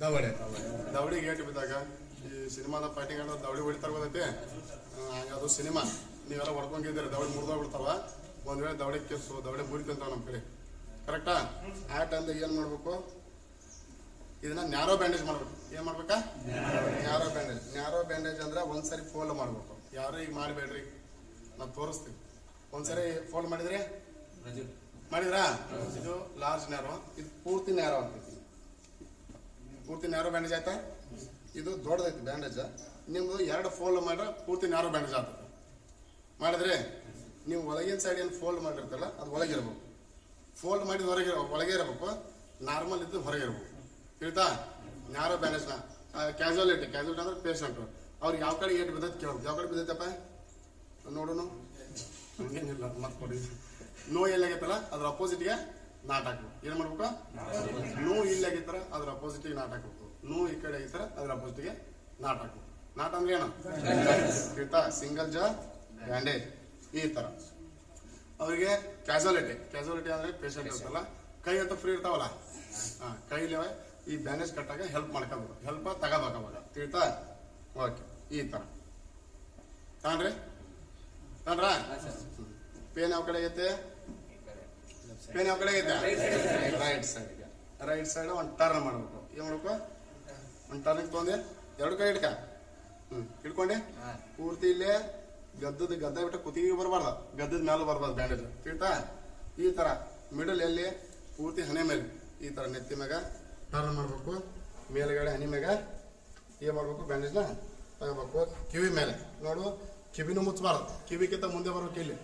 ದವಡೆ ದವಡಿಗೆ gate ಬಿದ್ದಾಗ ಈ ಸಿನಿಮಾದ ಪಾರ್ಟಿಗಳು ದವಡಿ ಹೊಡಿತಾರ ಬಂದೈತೆ. ಆ, ಅದು ಸಿನಿಮಾ. ನೀವೆಲ್ಲ ಹೊಡ್ಕೊಂಡಿದ್ದೀರಿ ದವಡಿ ಮುರಿದೋಗ್ಬಿಡ್ತಾವ ಒಂದು ಒಂದ್ ವೇಳೆ ದವಡೆ ಕೆಸು ದವಡೆ ಮುರಿತಂತಾವ ನಮ್ಮ ಕಡೆ. ಕರೆಕ್ಟಾ? ಆ ಟೈಮ್ದಾಗ ಏನ್ ಮಾಡ್ಬೇಕು? ಇದನ್ನ ನ್ಯಾರೋ ಬ್ಯಾಂಡೇಜ್ ಮಾಡ್ಬೇಕು. ಏನ್ ಮಾಡ್ಬೇಕಾ? Narrow bandage. ನ್ಯಾರೋ ಬ್ಯಾಂಡೇಜ್ ಅಂದ್ರೆ ಒಂದ್ಸರಿ ಫೋಲ್ಡ್ ಮಾಡ್ಬೇಕು. ಯಾರು ಈಗ ಮಾಡಬೇಡ್ರಿ. ನಾವು ತೋರಿಸ್ತೀವಿ ಒಂದ್ಸರಿ ಫೋಲ್ಡ್ ಮಾಡಿದ್ರಿ? ಮಾಡಿದ್ರಾ? ಇದು ಲಾರ್ಜ್ ನ್ಯಾರೋ. ಇದು ಪೂರ್ತಿ ನ್ಯಾರೋ ಅಂತೈತಿ ಪೂರ್ತಿ ನ್ಯಾರೋ ಬ್ಯಾಂಡೇಜ್ ಆಯ್ತಾ? ಇದು ದೊಡ್ಡದೈತಿ ಬ್ಯಾಂಡೇಜ್ ನಿಮ್ಮದು ಎರಡು ಫೋಲ್ಡ್ ಮಾಡ್ರೆ ಪೂರ್ತಿ ನ್ಯಾರೋ ಬ್ಯಾಂಡೇಜ್ ಆಗ್ತದೆ ಮಾಡಿದ್ರೆ ನೀವು ಒಳಗಿನ ಸೈಡ್ ಏನು ಫೋಲ್ಡ್ ಮಾಡಿರ್ತಲ್ಲ ಅದು ಒಳಗಿರ್ಬೇಕು. ಫೋಲ್ಡ್ ಮಾಡಿದ ಹೊರಗೆ, ಒಳಗೆ ಇರಬೇಕು. ನಾರ್ಮಲ್ ಇದ್ದು ಹೊರಗೆ ಇರಬೇಕು. ತಿಳಿತಾ? ನ್ಯಾರೋ ಬ್ಯಾಂಡೇಜ್ನ ಕ್ಯಾಶುಯಾಲಿಟಿ ಕ್ಯಾಶುಯಾಲಿಟಿ ಅಂದ್ರೆ ಪೇಷಂಟ್ ಅವ್ರಿಗೆ ಯಾವ ಕಡೆ ಏಟ್ ಬಿದ್ದೈತೆ ಕೇಳ್ಬೇಕು ಯಾವ ಕಡೆ ಬಿದ್ದೈತಪ್ಪ? ನೋಡೋಣ ಹಂಗೇನಿಲ್ಲ ಮತ್ತೆ ಕೊಡಿ. ನೋ ಎಲ್ಲಾಗೈತಲ್ಲ ಅದ್ರ ಅಪೋಸಿಟ್ಗೆ ನಾಟ್ ಹಾಕ್ಬೇಕು ಏನ್ ಮಾಡ್ಬೇಕು? ನೋ ಇಲ್ಲಾಗಿತ್ತರ ಅದ್ರ ಅಪೋಸಿಟ್ಗೆ ನಾಟಕ ನೋ ಈ ಕಡೆ ಆಗಿತ್ತರ ಅದ್ರ ಅಪೋಸಿಟ್ಗೆ ನಾಟಕ ನಾಟ ಅಂದ್ರೆ ಏನ? ಆಯ್ತಾ ಸಿಂಗಲ್ ಜಾ ಬ್ಯಾಂಡೇಜ್. ಈ ತರ. ಅವರಿಗೆ ಕ್ಯಾಸುಯಾಲಿಟಿ ಕ್ಯಾಸುಯಾಲಿಟಿ ಅಂದ್ರೆ ಪೇಷಂಟ್ ಇರ್ತಲ್ಲ ಕೈ ಅಂತ ಫ್ರೀ ಇರ್ತಾವಲ್ಲ? ಹಾ ಕೈಲಿ ಈ ಬ್ಯಾಂಡೇಜ್ ಕಟ್ಟಾಗ ಹೆಲ್ಪ್ ಮಾಡ್ಕೋಬೇಕು. ಹೆಲ್ಪ್ ತಗೋಬೇಕಾಗ ತಿಳ್ತಾ ತಿಳಿತಾ? ಓಕೆ ಈ ತರ. ತಾನ್ರಿ ತಾನ್ರ ಪೇನ್ ಯಾವ ಕಡೆ ಐತೆ ಪೇನ್ ಯಾವ ಕಡೆ ಐತೆ ರೈಟ್ ಸೈಡ್ ರೈಟ್ ಸೈಡ್ ಒಂದು ಟರ್ನ್ ಮಾಡ್ಬೇಕು. ಏನ್ ಮಾಡ್ಬೇಕು? ಒಂದು ಟರ್ನಿಗೆ ತೊಗೊಂಡೆ. ಎರಡು ಕೈ ಹಿಡ್ಕ ಹ್ಮ್ ಹಿಡ್ಕೊಂಡೆ ಪೂರ್ತಿ ಇಲ್ಲೇ ಗದ್ದದ ಗದ್ದ ಬಿಟ್ಟ ಕುತ್ತಿಗೆ ಬರಬಾರ್ದು. ಗದ್ದದ ಮೇಲೆ ಬರಬಾರ್ದು ಬ್ಯಾಂಡೇಜ್ ತಿಳಿತಾ? ಈ ತರ ಮಿಡಲ್ ಎಲ್ಲಿ ಪೂರ್ತಿ ಹಣೆ ಮೇಲೆ. ಈ ತರ ನೆತ್ತಿ ಮ್ಯಾಗ ಟರ್ನ್ ಮಾಡ್ಬೇಕು. ಮೇಲ್ಗಡೆ ಹನಿ ಮ್ಯಾಗ ಏನ್ ಮಾಡ್ಬೇಕು? ಬ್ಯಾಂಡೇಜ್ನ ತಗೋಬೇಕು. ಕಿವಿ ಮೇಲೆ. ನೋಡು ಕಿವಿನೂ ಮುಚ್ಚಬಾರ್ದು. ಕಿವಿಗಿಂತ ಮುಂದೆ ಬರ್ಬೇಕು ಇಲ್ಲಿ.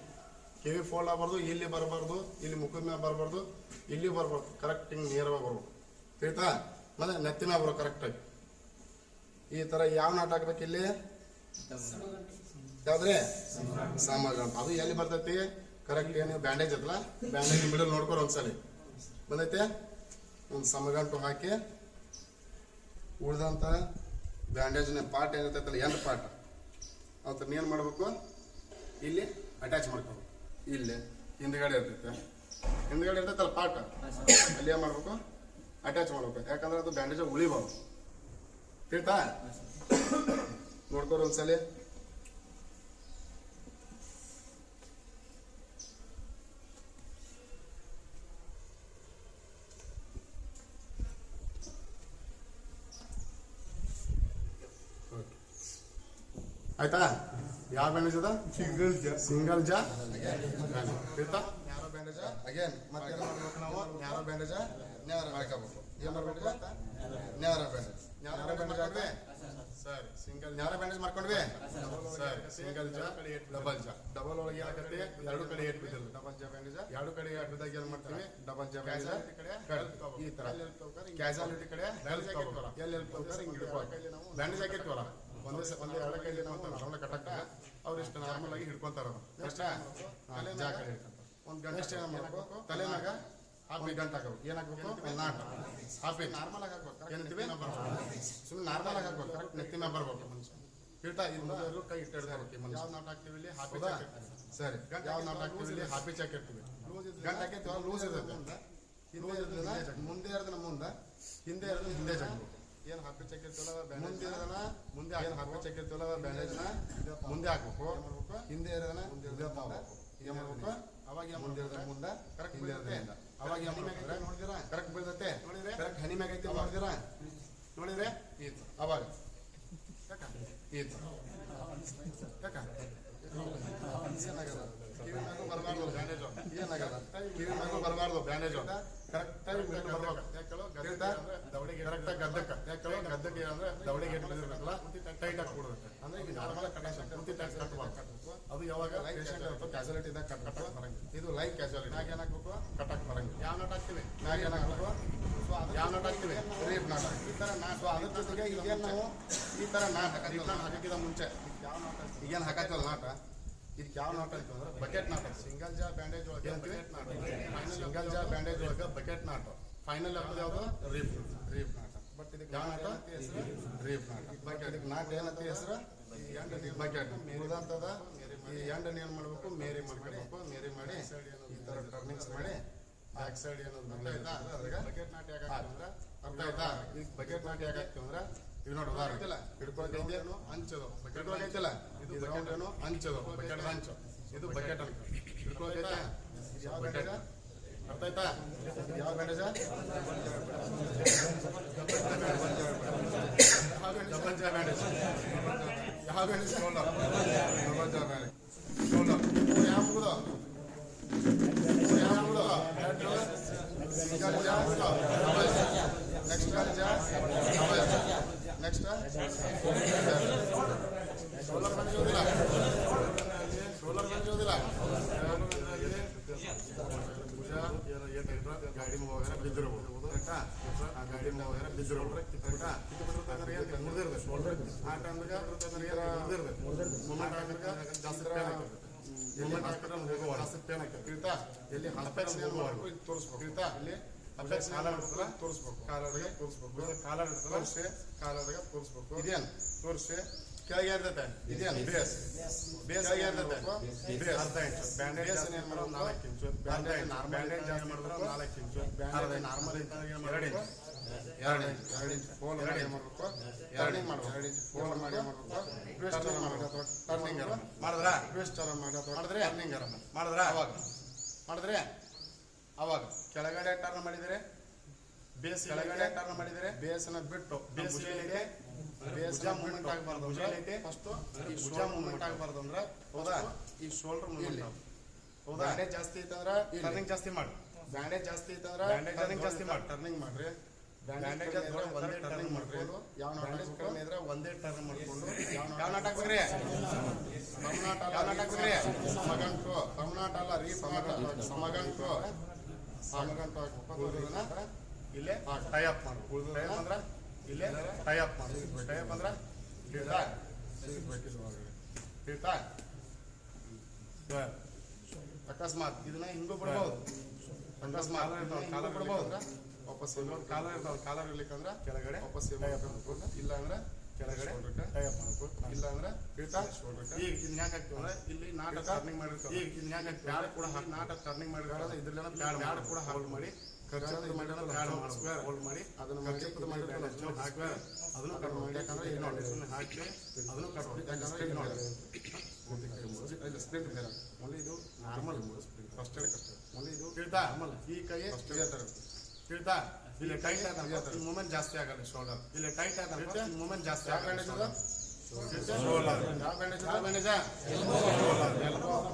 ಕಿವಿ ಫೋಲ್ ಆಗಬಾರ್ದು, ಇಲ್ಲಿ ಬರಬಾರ್ದು, ಇಲ್ಲಿ ಮೇಲೆ ಬರಬಾರ್ದು, ಇಲ್ಲಿ ಬರಬಾರ್ದು ಕರೆಕ್ಟ್ ಹಿಂಗೆ ನೇರವಾಗಿ ಬರ್ಬೇಕು. ತಿಳಿತಾ? ಮತ್ತೆ ನೆತ್ತಿನ ಬರೋ ಕರೆಕ್ಟಾಗಿ ಈ ತರ ಯಾವ ನಾಟ ಹಾಕ್ಬೇಕು ಇಲ್ಲಿ? ಯಾವ್ದ್ರೆ? ಸಾಮಾಜ ಅದು ಎಲ್ಲಿ ಬರ್ತೈತಿ? ಕರೆಕ್ಟ್ ಏನು? ಬ್ಯಾಂಡೇಜ್ ಐತಲ್ಲ? ಬ್ಯಾಂಡೇಜ್ ಮಿಡಲ್ ನೋಡ್ಕೊರ ಒಂದ್ಸಲಿ. ಬಂದೈತೆ? ಒಂದು ಸಮಗಂಟು ಹಾಕಿ. ಉಳ್ದಂತ ಬ್ಯಾಂಡೇಜ್ನ ಪಾರ್ಟ್ ಏನಿರ್ತೈತಲ್ಲ ಎಂಡ್ ಪಾರ್ಟ್ ಅವತ್ತ ಏನ್ ಮಾಡ್ಬೇಕು? ಇಲ್ಲಿ ಅಟ್ಯಾಚ್ ಮಾಡ್ಕೋಬೇಕು. ಇಲ್ಲಿ, ಹಿಂದ್ಗಡೆ ಇರ್ತೈತೆ. ಹಿಂದ್ಗಡೆ ಇರ್ತೈತಲ್ಲ ಪಾಟ ಅಲ್ಲಿ ಏನ್ ಮಾಡ್ಬೇಕು ಅಟ್ಯಾಚ್ ಮಾಡ್ಬೇಕು. ಯಾಕಂದ್ರೆ ಅದು ಬ್ಯಾಂಡೇಜ್ ಉಳಿಬಾರ್ದು ತಿಳ್ತಾ? ನೋಡ್ಕೊರಿ ಒಂದ್ಸಲಿ. ಆಯ್ತಾ? ಯಾವ ಬ್ಯಾಂಡೇಜ್ ಅದ? ಸಿಂಗಲ್ ಜಾ ಸಿಂಗಲ್ ಜಾ? ಆಯ್ತಾ ನ್ಯಾರೋ ಬ್ಯಾಂಡೇಜ್ ಅಗೇನ್ ಮತ್ತೆ ಏನ್ ಮಾಡ್ಬೇಕು ನಾವು? ನ್ಯಾರೋ ಬ್ಯಾಂಡೇಜ್ ನ್ಯಾರೋ ಹಾಕಬೇಕು ಏನ್ ಮಾಡ್ಬೇಕು ನ್ಯಾರೋ ಬ್ಯಾಂಡೇಜ್ ನ್ಯಾರೋ ಬ್ಯಾಂಡೇಜ್ ಆಗ್ರೆ ಸರಿ. ಸಿಂಗಲ್ ನ್ಯಾರೋ ಬ್ಯಾಂಡೇಜ್ ಮಾಡ್ಕೊಂಡ್ವಿ? ಸರಿ. ಸಿಂಗಲ್ ಜಾ ಡಬಲ್ ಜಾ. ಡಬಲ್ ಒಳಗೆ ಏನಾಗತ್ತೆ ಎರಡು ಕಡೆ ಏಟ್ ಬಿದ್ದಿಲ್ಲ ಡಬಲ್ ಜಾ ಬ್ಯಾಂಡೇಜ್ ಎರಡು ಕಡೆ ಏಟ್ ಬಿದ್ದಾಗ ಏನ್ ಮಾಡ್ತೀವಿ? ಡಬಲ್ ಜಾ ಬ್ಯಾಂಡೇಜ್ ಈ ತರ. ಕ್ಯಾಶುಯಾಲಿಟಿ ಕಡೆ ಎಲ್ಲಿ ಹಿಡ್ಕೋ ಬ್ಯಾಂಡೇಜ್ ಹಾಕಿರ್ತೀವಲ್ಲ ಒಂದೇ ಸ- ಒಂದೇ ಎರಡು ಕೈಲಿ ನಾವು ನಾರ್ಮಲ್ ಕಟ್ಟಕ್ಕ. ಅವ್ರು ಇಷ್ಟು ನಾರ್ಮಲ್ ಆಗಿ ಹಿಡ್ಕೊಂತಾರ ಅಷ್ಟೇ ಜಾಗ ಒಂದು ಗಂಟೆ ಏನ ಏನ್ ಮಾಡ್ಬೇಕು? ತಲೆನಾಗ ಹಾಫ್ ಗಂಟೆ ಹಾಕಬೇಕು. ಏನ್ ಹಾಕ್ಬೇಕು? ನಾಟ. ಹಾಫ್ ನಾರ್ಮಲ್ ಆಗಿ ಹಾಕ್ಬೇಕು. ಏನಂತೀವಿ ಸುಮ್ಮನೆ ನಾರ್ಮಲ್ ಆಗಿ ಹಾಕ್ಬೇಕು. ಕರೆಕ್ಟ್ ನೆತ್ತಿ ಮ್ಯಾಗ ಬರ್ಬೇಕು ಮನುಷ್ಯ. ಹಿಡ್ತಾ ಇದು ಕೈ ಇಟ್ಟು ಹಿಡ್ದಾರ್ಬೇಕು ಮನುಷ್ಯ. ಯಾವ ನಾಟ ಹಾಕ್ತೀವಿ ಇಲ್ಲಿ? ಹಾಫಿ ಸರಿ. ಯಾವ ನಾಟ ಹಾಕ್ತೀವಿ ಇಲ್ಲಿ? ಹಾಫಿ ಚಾಕ್ ಇರ್ತೀವಿ. ಗಂಟೆ ಹಾಕಿರ್ತೀವಿ ಲೂಸ್ ಇರ್ತೈತೆ. ಹಿಂದೆ ಇರೋದು ಮುಂದೆ ಇರೋದನ್ನ ಮುಂದೆ. ಹಿಂದೆ ಇರೋದು ಹಿಂದೆ ಜಗ್ಬೇಕು ಏನ್ ಹಾಕಿ ಚೆಕ್ ಇರ್ತಲ್ಲ ಮುಂದೆ ಏನ್ ಹಾಕಿ ಚೆಕ್ ಇರ್ತಲ್ಲ ಬ್ಯಾಂಡೇಜ್ನ ಮುಂದೆ ಹಾಕ್ಬೇಕು ಹಿಂದೆ ಇರೋದನ್ನ ಮುಂದೆ ಇರ್ಬೇಕು ಏನು ಮಾಡ್ಬೇಕು ಅವಾಗ ಮುಂದೆ ಇರೋದನ್ನ ಮುಂದೆ ಕರೆಕ್ಟ್ ಹಿಂದೆ ಇರೋದ್ರಿಂದ ಅವಾಗ ನೋಡಿದಿರಾ ಕರೆಕ್ಟ್ ಬೀಳ್ತೈತೆ ಕರೆಕ್ಟ್ ಹನಿ ಮ್ಯಾಗ ಐತಿ ನೋಡಿದಿರಾ ನೋಡಿದ್ರೆ ಈತು ಅವಾಗ ಈತು ಯಾಕ ಏನಾಗದ ಕಿವಿ ಮ್ಯಾಗೂ ಬರಬಾರ್ದು ಬ್ಯಾಂಡೇಜ್ ಏನಾಗದ ಕಿವಿ ಮ್ಯಾಗೂ ಬರಬಾರ್ದು ಬ್ಯಾಂಡೇಜ್ ಗದ್ದಕ್ಕ ಗದ್ದಕ್ಕೆ ದವಡಿಗೆ ಟೈಟ್ ಆಗಿ ಅಂದ್ರೆ ಈಗ ನಾರ್ಮಲ್ ಕಂಡೀಷನ್ ಕಟ್ಟಬೇಕು ಅದು ಯಾವಾಗ ಪೇಷಂಟ್ ಕ್ಯಾಶುಲಿಟಿ ಇದ್ದಾಗ ಕಟ್ ಬರಂಗಿಲ್ಲ ಇದು ಲೈಫ್ ಕ್ಯಾಸುಯಾಲಿಟಿ ಮ್ಯಾಗ ಏನಾಗ್ಬೇಕು ಕಟ್ಟಕ್ಕೆ ಬರಂಗಿಲ್ಲ ಯಾವ ನಾಟ್ ಹಾಕ್ತಿವಿ ಮ್ಯಾಗ ಏನಾಗ್ಬೇಕು ಯಾವ ನಾಟ್ ಹಾಕ್ತಿವಿ ರೇಪ್ ನಾಟ್ ಈ ಥರ ನಾಟ್ ಸೊ ಅದ್ರ ಜೊತೆಗೆ ಈಗೇನ್ ನಾವು ಈ ತರ ನಾಟ್ ರೇಪ್ ನಾಟ್ ಹಾಕಕ್ಕಿಂತ ಮುಂಚೆ ಯಾವ ನಾಟ್ ಈಗೇನ್ ಹಾಕತ್ತೀವಲ್ಲ ನಾಟ ಇದಕ್ಕೆ ಯಾವ ನಾಟ್ ಅಂತ ಅಂದ್ರೆ ಬಕೆಟ್ ನಾಟ್ ಸಿಂಗಲ್ ಜಾ ಬ್ಯಾಂಡೇಜ್ ಒಳಗೆ ನಾಟ್ ಸಿಂಗಲ್ ಜಾ ಬ್ಯಾಂಡೇಜ್ ಒಳಗೆ ಬಕೆಟ್ ನಾಟ್ ಫೈನಲ್ ಆಗ್ತದೆ ಯಾವುದು? ರೀಪ್ ರೀಪ್ ನಾಟ ಬಟ್ ಇದಕ್ಕೆ ಯಾವ ನಾಟ ರೀಪ್ ನಾಟ ಬಟ್ ಇದಕ್ಕೆ ನಾಟ್ ಏನಂತ ಹೆಸರು? ಬಕೆಟ್ ಮುರಿದಂತದ ಈ ಎಂಡನ್ ಏನ್ ಮಾಡ್ಬೇಕು? ಮೇರಿ ಮಾಡ್ಕೋಬೇಕು. ಮೇರಿ ಮಾಡಿ ಈ ತರ ಟರ್ನಿಂಗ್ಸ್ ಮಾಡಿ ಬ್ಯಾಕ್ ಸೈಡ್ ಏನದು ಬಕೆಟ್ ನಾಟ್ ಯಾಕಂದ್ರೆ ಅರ್ಥ ಆಯ್ತಾ ಈಗ ಬಕೆಟ್ ನಾಟಿ ಯಾಕೆ ಹಾಕ್ತೀವಿ ಅಂದ್ರೆ? ಈಗ ನೋಡಿ ಉದಾಹರಣೆ ಹಿಡ್ಕೊಳಕೈತೆ ಹಂಚೋದು ಬಕೆಟ್ ಐತಲ್ಲ ಇದು ಬಕೆಟ್ ಏನು ಹಂಚೋದು ಬಕೆಟ್ ಹಂಚು ಇದು ಬಕೆಟ್ ಅಂತ ಹಿಡ್ಕೊಳಕೈತಾ ಯಾವ ಬ್ಯಾಂಡೇಜ ಅರ್ಥ ಆಯ್ತಾ ಯಾವ ಬ್ಯಾಂಡೇಜ ಡಬಲ್ ಜಾ ಬ್ಯಾಂಡೇಜ್ ಯಾವ bandage shoulder double jaw bandage shoulder ಯಾವ ಮುಗಿದು ಯಾವ ಮುಗಿದು ನೆಕ್ಸ್ಟ್ ನೆಕ್ಸ್ಟ್ ಸೋಲಾರ್ ಬಂದಿರೋದಿಲ್ಲ ಸೋಲಾರ್ ಬಂದಿರೋದಿಲ್ಲ ಗಾಡಿ ಬಿದ್ದಿರ್ಬೋದು ಕರೆಕ್ಟಾ ಆ ಗಾಡಿ ಹೋಗಾರ ಬಿದ್ದಿರ್ಬೋದು ಕರೆಕ್ಟಾ ಮುರಿದಿರ್ತದೆ ಶೋಲ್ಡರ್ ಆ ಟೈಮ್ದಾಗ ಮುರಿದಿರ್ತದೆ ಮೂಮೆಂಟ್ ಹಾಕಿದ್ರೆ ಜಾಸ್ತಿ ಮೂಮೆಂಟ್ ಹಾಕಿದ್ರೆ ಹೋಗುವ ಜಾಸ್ತಿ ಪೇನ್ ಆಗ್ತದೆ ಎಲ್ಲಿ ಹೋಗುವ ತೋರಿಸ್ಬೇಕು ಇಲ್ಲಿ ತೋರಿಸ್ಬೇಕು. ತೋರಿಸ್ಬೇಕು. ತೋರಿಸಿ ಇದೇನು? ತೋರಿಸಿ. ಕೆಳಗೆ ಇರ್ತೈತೆ ಇದೇನು? ಬೇಸ್. ಬೇಸ್ ಇರ್ತೈತೆ ಬೇಸ್. ಅರ್ಧ ಇಂಚು ಬ್ಯಾಂಡೇಜ್ ಏನ್ ಮಾಡೋದು ನಾಲ್ಕು ಇಂಚು ಬ್ಯಾಂಡೇಜ್ ಬ್ಯಾಂಡೇಜ್ ಜಾಸ್ತಿ ಮಾಡಿದ್ರೆ ನಾಲ್ಕು ಇಂಚು ಬ್ಯಾಂಡೇಜ್ ನಾರ್ಮಲ್ ಎರಡು ಇಂಚು ಎರಡು ಇಂಚು ಎರಡು ಇಂಚು ಫೋಲ್ ಮಾಡಿ ಏನ್ ಮಾಡ್ಬೇಕು. ಎರಡು ಇಂಚ್ ಮಾಡ್ಬೇಕು. ಎರಡು ಇಂಚ್ ಫೋಲ್ ಮಾಡಿ ಏನ್ ಟ್ವಿಸ್ಟ್ ಮಾಡ್ಬೇಕು. ಅಥವಾ ಟರ್ನಿಂಗ್ ಮಾಡಿದ್ರ ಟ್ವಿಸ್ಟ್ ಟರ್ನಿಂಗ್ ಮಾಡಿದ್ರ ಅವಾಗ ಮಾಡಿದ್ರೆ? ಅವಾಗ ಕೆಳಗಡೆ ಟರ್ನ್ ಮಾಡಿದರೆ? ಬೇಸ್ ಕೆಳಗಡೆ ಟರ್ನ್ ಮಾಡಿದರೆ? ಬೇಸನ್ನ ಬಿಟ್ಟು. ಬೇಸ್ ಇದೆ. ಬೇಸ್ ಮೂವ್ಮೆಂಟ್ ಆಗಬಾರ್ದು ಅಂದ್ರೆ ಫಸ್ಟ್ ಈ ಭುಜ ಮೂವ್ಮೆಂಟ್ ಆಗಬಾರ್ದು ಅಂದ್ರೆ ಹೌದಾ ಈ ಶೋಲ್ಡರ್ ಮೂವ್ಮೆಂಟ್ ಹೌದಾ ಬ್ಯಾಂಡೇಜ್ ಜಾಸ್ತಿ ಇತ್ತಂದ್ರೆ ಟರ್ನಿಂಗ್ ಜಾಸ್ತಿ ಮಾಡಿ. ಬ್ಯಾಂಡೇಜ್ ಜಾಸ್ತಿ ಐತಂದ್ರ ಟರ್ನಿಂಗ್ ಜಾಸ್ತಿ ಮಾಡಿ. ಟರ್ನಿಂಗ್ ಮಾಡ್ರಿ. ಬ್ಯಾಂಡೇಜ್ ಒಂದೇ ಟರ್ನಿಂಗ್ ಮಾಡ್ರಿ ಯಾವ ಬ್ಯಾಂಡೇಜ್ ಕಡಿಮೆ ಇದ್ರೆ ಒಂದೇ ಟರ್ನ್ ಮಾಡ್ಕೊಂಡು ಯಾವ ನಾಟ ಹಾಕ್ಬೇಕ್ರಿ ಕರ್ನಾಟಕ ಯಾವ ನಾಟ ಹಾಕ್ಬೇಕ್ರಿ ಸಮಗಂಟು ತಮಿಳ್ನಾಟ ಅಲ್ಲ ರೀ ಸಮಗಂಟು ಸಮಗಂಟು ಇಲ್ಲೇ ಟೈ ಅಪ್ ಇಲ್ಲೇ ಟೈ ಅಪ್ ಟೈ ಅಪ್ ಅಕಸ್ಮಾತ್ ಇದನ್ನ ಹಿಂಗೂ ಬಿಡ್ಬೋದು ಅಕಸ್ಮಾತ್ ಕಾಲ ಬಿಡ್ಬೋದು ವಾಪಸ್ ಕಾಲ ಇರ್ತಾವ ಕಾಲ ಇರ್ಲಿಕ್ಕಂದ್ರ ಕೆಳಗಡೆ ವಾಪಸ್ ಇಲ್ಲ ಅಂದ್ರೆ ಕೆಳಗಡೆ ಟೈ ಅಪ್ ಅಂದ್ರೆ ಹಿಡ್ತಾ ಈಗ ಇದನ್ನ ಯಾಕೆ ಹಾಕ್ತೀವಿ ಅಂದ್ರೆ ಇಲ್ಲಿ ನಾಟ ಟರ್ನಿಂಗ್ ಮಾಡಿರ್ತೀವಿ ಈಗ ಇದನ್ನ ಯಾಕೆ ಹಾಕ್ತೀವಿ ಕೂಡ ಹಾಕಿ ನಾಟ ಟರ್ನಿಂಗ್ ಮಾಡಿರ್ತಾರೆ. ಇದ್ರಲ್ಲ ಪ್ಯಾಡ್ ಪ್ಯಾಡ್ ಕೂಡ ಹೋಲ್ಡ್ ಮಾಡಿ. ಖರ್ಚು ಮಾಡಿ. ಪ್ಯಾಡ್ ಸ್ಕ್ವೇರ್ ಹೋಲ್ಡ್ ಮಾಡಿ. ಅದನ್ನ ಖರ್ಚು ಕಟ್ ಮಾಡಿ. ಯಾಕಂದ್ರೆ ಇದು ನೋಡಿ ಸುಮ್ಮನೆ ಹಾಕಿ. ಅದನ್ನು ಕಟ್ ಮಾಡಿ. ಯಾಕಂದ್ರೆ ನೋಡಿ. ಇಲ್ಲ ಸ್ಪ್ರಿಂಟ್ ಬೇರೆ ಮೊದಲು ಇದು ನಾರ್ಮಲ್ ಫಸ್ಟ್ ಕಷ್ಟ ಇದು ಆಮೇಲೆ ಈ ಕೈ ಇದೇ ತಿಳ್ತಾ ಇಲ್ಲಿ ಟೈಟ್ ಆದ ಮೂಮೆಂಟ್ ಜಾಸ್ತಿ ಆಗಲ್ಲ ಶೋಲ್ಡರ್ ಇಲ್ಲಿ ಟೈಟ್ ಆದ ಮೂಮೆಂಟ್ ಜಾಸ್ತಿ ಯಾವ ಬ್ಯಾಂಡೇಜ್ ಅದು ಯಾವ ಬ್ಯಾಂಡೇಜ್ ಯಾವ ಬ್ಯಾಂಡೇಜ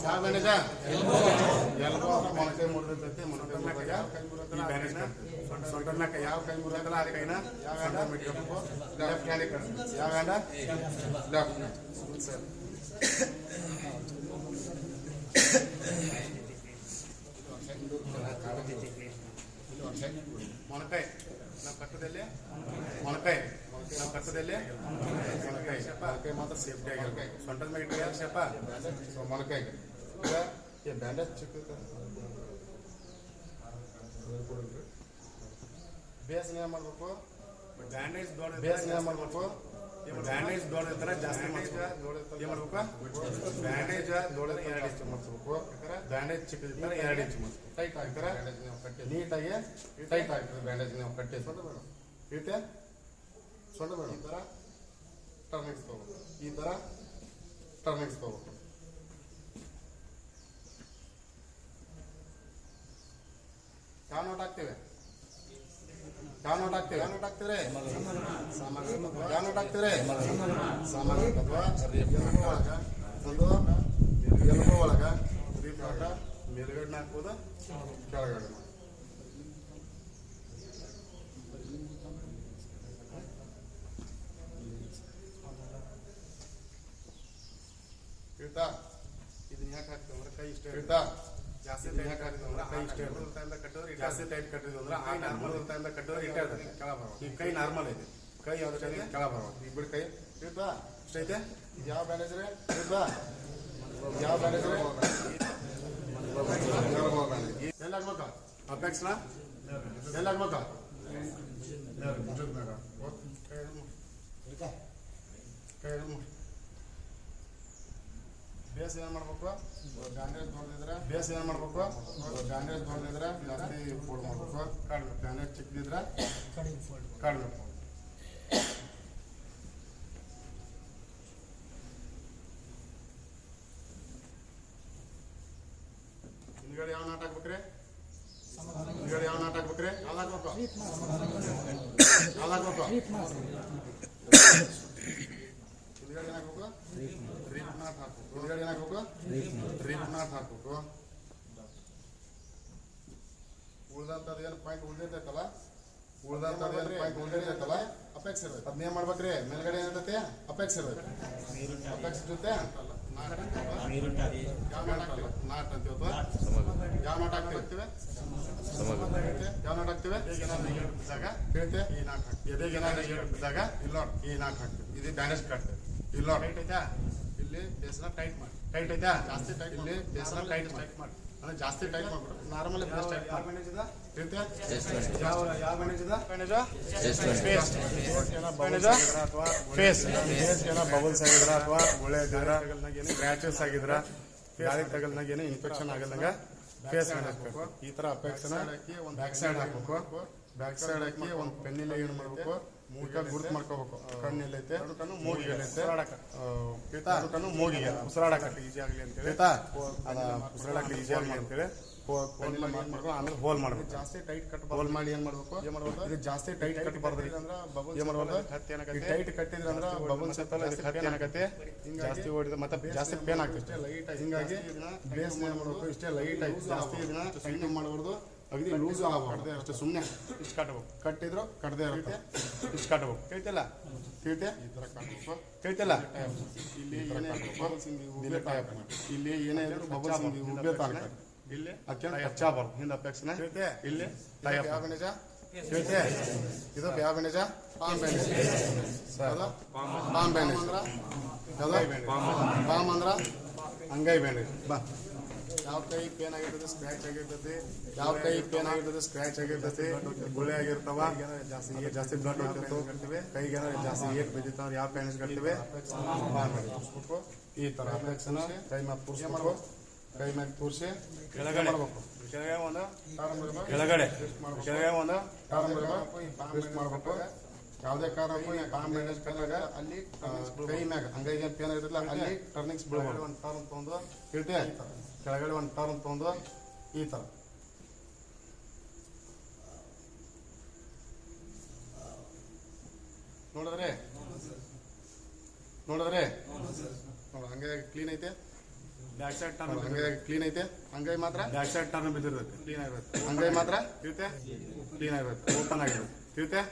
ಯಾವ ಬ್ಯಾಂಡೇಜ ಎಲ್ಬೋ ಮೊಣಕೈ ಮುರಿದೈತಿ ಮೊಣಕೈ ಮುರಿದಾಗ ಈ ಬ್ಯಾಂಡೇಜ್ ಸೊಂಟರ್ನಾಕ ಯಾವ ಕೈ ಮುರಿದಲ್ಲ ಆ ಕೈನ ಯಾವ ಹ್ಯಾಂಡ ಇಟ್ಕೋಬೇಕು ಲೆಫ್ಟ್ ಹ್ಯಾಂಡ್ ಯಾವ ಹ್ಯಾಂಡ ಲೆಫ್ಟ್ ಸರ್ ಮಾತ್ರ ಸೇಫ್ಟಿ ಆಗಿರ್ಬೇಕು ಸೊಂಟದ ಮೇಲೆ ಇಟ್ಟು ಶಪ ಮೊಣಕೈ ಈಗ ಬ್ಯಾಂಡೇಜ್ ಚಿಕ್ಕ ಬೇಸ್ ಏನು ಮಾಡಬೇಕು? ಬ್ಯಾಂಡೇಜ್ ದೊಡ್ಡ ಬೇಸ್ ಏನು ಮಾಡಬೇಕು? ಬ್ಯಾಂಡೇಜ್ ದೊಡ್ಡ ಜಾಸ್ತಿ ಮಾಡ್ಬೇಕು ಏನು ಮಾಡ್ಬೇಕು? ಬ್ಯಾಂಡೇಜ್ ದೊಡ್ಡ ಎರಡು ಇಂಚ್ ಮಾಡಿಸ್ಬೇಕು. ಬ್ಯಾಂಡೇಜ್ ಚಿಕ್ಕದಿದ್ದರೆ ಎರಡು ಇಂಚ್ ಮಾಡಿಸ್ಬೇಕು. ಟೈಟ್ ಹಾಕ್ತಾರೆ ನೀಟಾಗಿ ಟೈಟ್ ಆಗ್ತದೆ ಬ್ಯಾಂಡೇಜ್ ನೀವು ಕಟ್ಟಿ. ಸೊಂಟ ಬೇಡ. ಇಟ್ಟೆ ಸೊಂಟ ಬೇಡ. ಈ ಥರ ಟರ್ನಿಂಗ್ಸ್ ಈ ಥರ ಟರ್ನಿಂಗ್ಸ್ ತಗೋಬೇಕು ಯಾವ ನೋಟ್ ಹಾಕ್ತೇವೆ ಯಾವ ನೋಟ್ ಹಾಕ್ತೇವೆ ಯಾವ ನೋಟ್ ಯಾವ ನೋಟ್ ಸಾಮಾನ್ಯ ಒಳಗ ಒಳಗ ಮೇಲ್ಗಡೆ ಹಾಕ್ಬೋದು ಕೆಳಗಡೆ ಇರ್ತಾ ಇದನ್ನ ಯಾಕೆ ಹಾಕ್ತೀವಿ ಅಂದ್ರೆ ಕೈ ಇಷ್ಟ ಇರ್ತಾ ಜಾಸ್ತಿ ಟೈಟ್ ಹಾಕಿದ್ರೆ ಇಷ್ಟೇ ಕೈ ಇಷ್ಟ ಕಟ್ಟಿದ್ರೆ ಜಾಸ್ತಿ ಟೈಟ್ ಕಟ್ಟಿದ್ರು ಅಂದ್ರೆ ಆ ನಾರ್ಮಲ್ ಇಂದ ಕಟ್ಟಿದ್ರೆ ಇಟ್ಟ ಇರ್ತದೆ ಕೆಳ ಬರೋದು. ಈ ಕೈ ನಾರ್ಮಲ್ ಇದೆ. ಕೈ ಯಾವ್ದು ಕೈ ಕೆಳ ಬರೋದು. ಇಬ್ಬರು ಬಿಡಿ ಕೈ. ಇರ್ತಾ ಇಷ್ಟೈತೆ ಇದು ಯಾವ ಮ್ಯಾನೇಜರ್ ಇರ್ತಾ ಯಾವ ಮ್ಯಾನೇಜರ್ ರೀ ಎಲ್ಲ ಆಗ್ಬೇಕಾ ಅಪೆಕ್ಸ್ನ ಎಲ್ಲ ಆಗ್ಬೇಕಾ ಕೈ ಬೇಸ್ ಏನ್ ಮಾಡ್ಬೇಕು. ಬ್ಯಾಂಡೇಜ್ ತೊಳೆದಿದ್ರೆ ಬೇಸ್ ಏನ್ ಮಾಡ್ಬೇಕು. ಬ್ಯಾಂಡೇಜ್ ತೊಳೆದಿದ್ರೆ ಜಾಸ್ತಿ ಫೋಲ್ಡ್ ಮಾಡ್ಬೇಕು. ಕಡಿಮೆ ಬ್ಯಾಂಡೇಜ್ ಚಿಕ್ಕದಿದ್ರೆ ಕಡಿಮೆ ಫೋಲ್ಡ್ ಕಡಿಮೆ fold. ಹಿಂದ್ಗಡೆ ಯಾವ ನಾಟ ಹಾಕ್ಬೇಕ್ರಿ? ಹಿಂದ್ಗಡೆ ಯಾವ ನಾಟ ಹಾಕ್ಬೇಕ್ರಿ? ಯಾವ್ದು ಹಾಕ್ಬೇಕು. ಯಾವ್ದು ಹಾಕ್ಬೇಕು. ಹಿಂದ್ಗಡೆ ಏನ್ ಹಾಕ್ಬೇಕು ರೀಪ್ ನಾಟ್ ಹಾಕ್ಬೇಕು ಹಿಂದ್ಗಡೆ ಏನ್ ಹಾಕ್ಬೇಕು ರೀಪ್ ನಾಟ್ ಹಾಕ್ಬೇಕು ಉಳ್ದಂತದ್ ಏನು ಪಾಯಿಂಟ್ ಉಳ್ದೈತಲ್ಲ ಉಳ್ದಂತದ್ ಏನು ಪಾಯಿಂಟ್ ಉಳ್ದೈತಲ್ಲ ಅಪೆಕ್ಸ್ ಇರ್ಬೇಕು ಅದನ್ನೇನ್ ಮಾಡ್ಬೇಕ್ರಿ ಮೇಲ್ಗಡೆ ಏನಿರ್ತೈತಿ ಅಪೆಕ್ಸ್ ಇರ್ಬೇಕು ಅಪೆಕ್ಸ್ ಜೊತೆ ಯಾವ ನಾಟ್ ಹಾಕ್ತೀವಿ ನಾಟ್ ಅಂತೀವಿ ಅಥವಾ ಯಾವ ನಾಟ್ ಹಾಕ್ತೀವಿ ಯಾವ ನಾಟ್ ಹಾಕ್ತೀವಿ ಈಗ ಏನಾದ್ರು ಏಳು ಬಿದ್ದಾಗ ಹೇಳ್ತೆ ಈ ನಾಟ್ ಹಾಕ್ತೀವಿ ಎದೆಗೆ ಏನಾದ್ರು ಏಳು ಬಿದ್ದಾಗ ಇಲ್ಲ ನೋಡ್ ಈ ನಾಟ್ ಹಾಕ್ತೀವಿ ಇದು ಬ್ಯಾಂಡೇಜ್ ಕಟ್ ಇಲ್ಲ ಟೈಟ್ ಐತಾ ಇಲ್ಲಿ ಬೇಸನ ಟೈಟ್ ಮಾಡಿ ಟೈಟ್ ಐತಾ ಜಾಸ್ತಿ ಟೈಟ್ ಇಲ್ಲಿ ಬೇಸನ ಟೈಟ್ ಟೈಟ್ ಮಾಡಿ ಅಂದ್ರೆ ಜಾಸ್ತಿ ಟೈಟ್ ಮಾಡ್ಬಿಡು ನಾರ್ಮಲ್ ಬೇಸ್ ಟೈಟ್ ಮಾಡಿ ಬ್ಯಾಂಡೇಜ್ ಇದೆ ಹೇಳ್ತೆ ಯಾವ ಯಾವ ಬ್ಯಾಂಡೇಜ್ ಇದೆ bandage face bandage face face ಏನೋ ಬಬಲ್ಸ್ ಆಗಿದ್ರ ಅಥವಾ ಗುಳೆ ಆಗಿದ್ರ ಏನು ಸ್ಕ್ರಾಚಸ್ ಆಗಿದ್ರ ಗಾಳಿ ತಗಲ್ನಾಗ ಏನು ಇನ್ಫೆಕ್ಷನ್ ಆಗಲ್ದಂಗ ಫೇಸ್ ಮಾಡಬೇಕು ಈ ತರ ಅಪೆಕ್ಷನ್ ಬ್ಯಾಕ್ ಸೈಡ್ ಹಾಕ್ಬೇಕು ಬ್ಯಾಕ್ ಸೈಡ್ ಹಾಕಿ ಒಂದು ಪೆನ್ನಿಲ್ಲ ಏನ್ ಮಾಡ್ಬೇಕು ಗುರುತು ಮಾಡ್ಕೋಬೇಕು. ಕಣ್ಣು ಎಲ್ಲೈತೆ ಎರಡು ಕಣ್ಣು ಮೂಗಿಗೆ ಉಸಿರಾಡಕ ಈಜಿ ಆಗಲಿ ಅಂತೇಳಿ. ಉಸಿರಾಡಕ್ಕೆ ಈಜಿ ಆಗಲಿ ಅಂತೇಳಿ. ಆಮೇಲೆ ಹೋಲ್ ಮಾಡ್ಬೇಕು. ಜಾಸ್ತಿ ಟೈಟ್ ಕಟ್ ಹೋಲ್ ಮಾಡಿ ಏನ್ ಮಾಡ್ಬೇಕು? ಏನ್ ಮಾಡ್ಬೇಕು? ಇದು ಜಾಸ್ತಿ ಟೈಟ್ ಕಟ್ ಬರ್ದ್ರಿ ಏನ್ ಮಾಡ್ಬೇಕು ಟೈಟ್ ಕಟ್ಟಿದ್ರೆ ಅಂದ್ರೆ ಬಬಲ್ ಸೆಪ್ ಹತ್ತಿ ಏನಾಗತ್ತೆ ಜಾಸ್ತಿ ಓಡಿದ್ರೆ ಮತ್ತೆ ಜಾಸ್ತಿ ಪೇನ್ ಆಗ್ತೈತೆ ಲೈಟ್ ಹಿಂಗಾಗಿ ಬೇಸ್ ಏನ್ ಮಾಡ್ಬೇಕು? ಇಷ್ಟೇ ಲೈಟ್ ಆಗಿ ಜಾಸ್ತಿ ಇದನ್ನ ಟೈಟ್ ಮಾಡಬಾರ್ದು. ಅಗದಿ ಲೂಸ್ ಆಗಬಾರ್ದು ಅಷ್ಟೇ ಸುಮ್ಮನೆ ಇಷ್ಟು ಕಟ್ಟಬೇಕು ಕಟ್ಟಿದ್ರು ಕಟ್ಟದೆ ಇರುತ್ತೆ. ಇಷ್ಟು ಕಟ್ಬೇಕು ಕೇಳ್ತಿಲ್ಲ? ಕೇಳ್ತೆ? ಈ ಇಲ್ಲಿ ಏನೇ ಟೈಪ್ ಇಲ್ಲಿ ಏನೇ ಇದ್ರು ಬಬಲ್ಸ್ ಹಿಂಗೆ ಉಬ್ಬೆ ತಾನೆ ಇಲ್ಲಿ ಅತ್ಯಂತ ಹೆಚ್ಚಾಗಬಾರ್ದು ಹಿಂದೆ ಅಪೇಕ್ಷನೆ ಇಲ್ಲಿ? ಟೈಪ್ ಗಣೇಶ? ಕೇಳ್ತೆ? ಇದು ಯಾವ ಗಣೇಶ? ಪಾಮ್ ಯಾವ್ದು? ಪಾಮ್ ಯಾವ್ದು? ಪಾಮ್ ಅಂದ್ರ ಅಂಗೈ ಬ್ಯಾಂಡೇಜ್ ಬಾ. ಯಾವ ಕೈ ಪೇನ್ ಆಗಿರ್ತದೆ ಸ್ಕ್ರಾಚ್ ಆಗಿರ್ತದೆ. ಯಾವ ಕೈ ಪೇನ್ ಆಗಿರ್ತದೆ ಸ್ಕ್ರಾಚ್ ಆಗಿರ್ತದೆ. ಗುಳೆ ಆಗಿರ್ತಾವ ಜಾಸ್ತಿ ಜಾಸ್ತಿ ಬ್ಲಡ್ ಹೋಗ್ತಿರ್ತವೆ. ಕೈಗೆ ಜಾಸ್ತಿ ಏಟ್ ಬಿದ್ದಿರ್ತಾವ ಯಾವ ತೋರಿಸ್ಬೇಕು ಈ ತರ ಅಪೇಕ್ಷನ ಕೈ ಮ್ಯಾಗ ಮಾಡ್ಬೇಕು ಕೈ ಮ್ಯಾಗ ತೋರಿಸಿ ಕೆಳಗಡೆ. ಮಾಡ್ಬೇಕು. ಕೆಳಗಡೆ ಒಂದು. ಕೆಳಗಡೆ. ಕೆಳಗೆ ಒಂದು. ಮಾಡ್ಬೇಕು. ಯಾವುದೇ ಕಾರಣಕ್ಕೂ ಕಾಮ್ ಕಟ್ಟಾಗ ಅಲ್ಲಿ ಕೈ ಮ್ಯಾಗ ಅಂಗೈಗೆ ಪೇನ್ ಇರಲಿಲ್ಲ ಅಲ್ಲಿ ಟರ್ನಿಂಗ್ಸ್ ಬೀಳ್ಬಾರ್ದು ಒಂದು ಟರ್ನ್ ತೊಗೊಂಡು ಹೇಳ್ತೆ ಕೆಳಗಡೆ ಒಂದು ಟರ್ನ್ ತೊಗೊಂಡು ಈ ತರ. ನೋಡಿದ್ರೆ? ನೋಡಿದ್ರೆ? ಹಂಗಾಗಿ ಹಂಗೆ ಕ್ಲೀನ್ ಐತೆ. ಬ್ಯಾಕ್ ಸೈಡ್ ಟರ್ನ್ ಹಂಗಾಗಿ ಹಂಗೆ ಕ್ಲೀನ್ ಐತೆ. ಹಂಗೈ ಮಾತ್ರ? ಬ್ಯಾಕ್ ಸೈಡ್ ಟರ್ನ್ ಬಿದ್ದಿರುತ್ತೆ. ಕ್ಲೀನ್ ಆಗಿರುತ್ತೆ. ಹಂಗೈ ಮಾತ್ರ? ಇರುತ್ತೆ? ಕ್ಲೀನ್ ಆಗಿರುತ್ತೆ. ಓಪನ್ ಆಗಿರುತ್ತೆ. ಇರುತ್ತೆ?